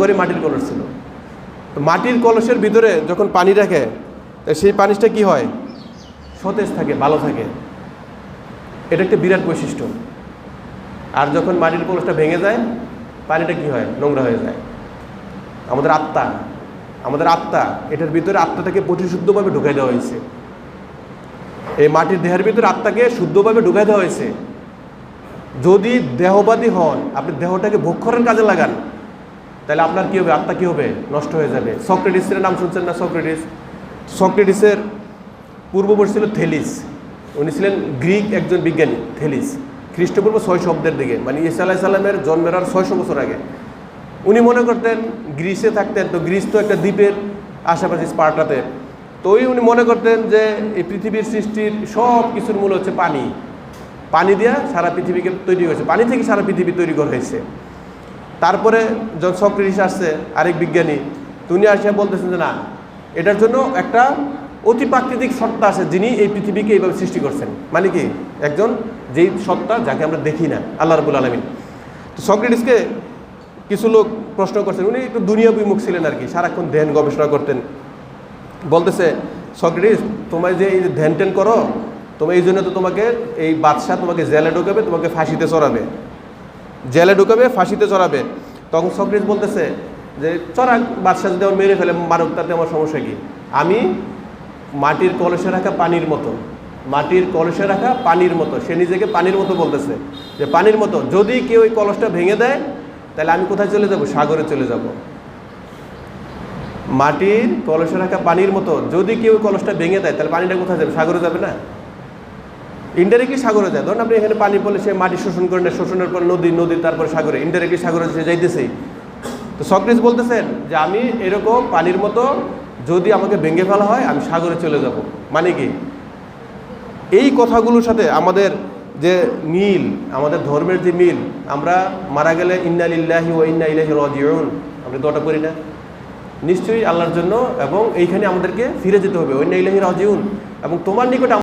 ঘরে মাটির কলস ছিল। তো মাটির কলসের ভিতরে যখন পানি রাখে সেই পানিটা কি হয়? সতেজ থাকে, ভালো থাকে। এটা একটা বিরাট বৈশিষ্ট্য। আর যখন মাটির কলসটা ভেঙে যায়, পানিটা কি হয়? নোংরা হয়ে যায়। আমাদের আত্মা আমাদের আত্মা, এটার ভিতরে আত্মাটাকে প্রতিশুদ্ধভাবে ঢুকাই দেওয়া হয়েছে। এই মাটির দেহের ভিতরে আত্মাকে শুদ্ধভাবে ঢুকাই দেওয়া হয়েছে। যদি দেহবাদী হন, আপনি দেহটাকে ভক্ষণের কাজে লাগান তাহলে আপনার কী হবে? আত্মা কী হবে? নষ্ট হয়ে যাবে। সক্রেটিসের নাম শুনছেন না সক্রেটিস? সক্রেটিসের পূর্ববর্তী ছিল থেলিস। উনি ছিলেন গ্রিক একজন বিজ্ঞানী, থেলিস। খ্রিস্টপূর্ব ছয় শব্দের দিকে মানে ইসা আলাহ সাল্লামের জন্মের আর ছয়শো বছর আগে। উনি মনে করতেন গ্রিসে থাকতেন, তো গ্রিস তো একটা দ্বীপের আশেপাশে স্পার্টাতে। তো ওই উনি মনে করতেন যে এই পৃথিবীর সৃষ্টির সব কিছুর মূল হচ্ছে পানি। পানি দিয়া সারা পৃথিবীকে তৈরি হয়েছে পানি থেকে সারা পৃথিবী তৈরি করা হয়েছে। তারপরে যখন সক্রেটিস আসছে, আরেক বিজ্ঞানী তো উনি আসিয়া বলতেছেন যে, না, এটার জন্য একটা অতি প্রাকৃতিক সত্তা আছে যিনি এই পৃথিবীকে এইভাবে সৃষ্টি করছেন। মানে কি? একজন যেই সত্তা যাকে আমরা দেখি না, আল্লাহ রবুল আলমিন। তো সক্রেটিসকে কিছু লোক প্রশ্ন করছেন, উনি একটু দুনিয়া বিমুখ ছিলেন আর কি, সারাক্ষণ ধ্যান গবেষণা করতেন। বলতেছে, সক্রেটিস, তোমায় যে এই ধ্যান ট্যান করো তোমার এই জন্য তো তোমাকে এই বাদশাহ তোমাকে জেলে ঢোকাবে, তোমাকে ফাঁসিতে চড়াবে। জেলে ঢুকাবে, ফাঁসিতে চড়াবে। তখন সক্রেটিস বলতেছে যে চড়াক বাদশাহ যদি আমার মেরে ফেলে, মারুক, তাতে আমার সমস্যা কি? আমি মাটির কলসে রাখা পানির মতো, মাটির কলসে রাখা পানির মতো, সে নিজেকে পানির মতো বলতেছে যে, পানির মতো, যদি কেউ ওই কলসটা ভেঙে দেয়, তাহলে আমি কোথায় চলে যাব? সাগরে চলে যাব। মাটির কলসে রাখা পানির মতো, যদি কেউ কলসটা ভেঙে দেয়, তাহলে পানিটা কোথায় যাবে? সাগরে যাবে না? ইনডাইরেক্টলি সাগরে যায়। ধরুন আপনি এখানে পানি পড়লে সে মাটি শোষণ করে নেয়, শোষণের পর নদী নদী, তারপর সাগরে। ইনডাইরেক্টলি সাগরে সে যাইতেছেই। তো সক্রেটিস বলতেছেন যে, আমি এরকম পানির মতো যদি আমাকে ভেঙে ফেলা হয়, আমি সাগরে চলে যাব। মানে কি? এই কথাগুলোর সাথে আমাদের যে মিল, আমাদের ধর্মের যে মিল, আমরা মারা গেলে ইন্না লিল্লাহি ও ইন্না ইলাহি রাজিউন আমরা দোয়াটা করি না। নিশ্চয়ই আল্লাহর জন্য এবং এইখানে আমাদেরকে ফিরে যেতে হবে। ওইন্না ইলাহি রাজিউন এবং তোমার নিকট